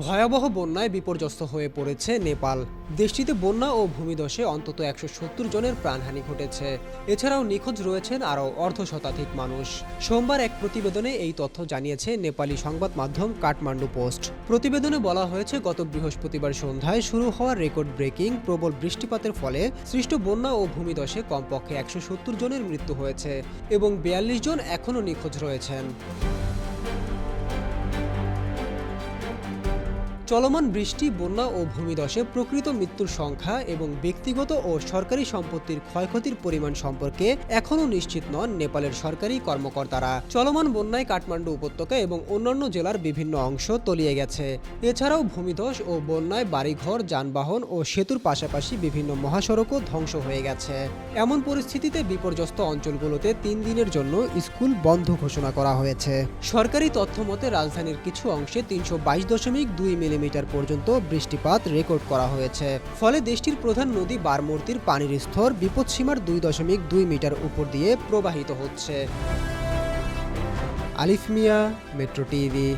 ভয়াবহ বন্যায় বিপর্যস্ত হয়ে পড়েছে নেপাল। দেশটিতে বন্যা ও ভূমিধসে অন্তত একশো সত্তর জনের প্রাণহানি ঘটেছে। এছাড়াও নিখোঁজ রয়েছেন আরও অর্ধ শতাধিক মানুষ। সোমবার এক প্রতিবেদনে এই তথ্য জানিয়েছে নেপালি সংবাদ মাধ্যম কাঠমান্ডু পোস্ট। প্রতিবেদনে বলা হয়েছে, গত বৃহস্পতিবার সন্ধ্যায় শুরু হওয়া রেকর্ড ব্রেকিং প্রবল বৃষ্টিপাতের ফলে সৃষ্ট বন্যা ও ভূমিধসে কমপক্ষে একশো সত্তর জনের মৃত্যু হয়েছে এবং বিয়াল্লিশ জন এখনও নিখোঁজ রয়েছেন। চলমান বৃষ্টি, বন্যা ও ভূমিধসে প্রকৃত মৃত্যুর সংখ্যা এবং ব্যক্তিগত ও সরকারি সম্পত্তির ক্ষয়ক্ষতির পরিমাণ সম্পর্কে এখনও নিশ্চিত নন নেপালের সরকারি কর্মকর্তারা। চলমান বন্যায় কাঠমান্ডু উপত্যকা এবং অন্যান্য জেলার বিভিন্ন অংশ তলিয়ে গেছে। এছাড়াও ভূমিধস ও বন্যায় বাড়িঘর, যানবাহন ও সেতুর পাশাপাশি বিভিন্ন মহাসড়কও ধ্বংস হয়ে গেছে। এমন পরিস্থিতিতে বিপর্যস্ত অঞ্চলগুলোতে তিন দিনের জন্য স্কুল বন্ধ ঘোষণা করা হয়েছে। সরকারি তথ্য মতে রাজধানীর কিছু অংশে তিনশো বাইশ দশমিক দুই মিলিমিটার পর্যন্ত বৃষ্টিপাত রেকর্ড করা হয়েছে। ফলে দেশটির প্রধান নদী বারমূর্তির পানির স্তর বিপদসীমার দুই দশমিক দুই মিটার উপর দিয়ে প্রবাহিত হচ্ছে। আলিফ মিয়া, মেট্রো টিভি।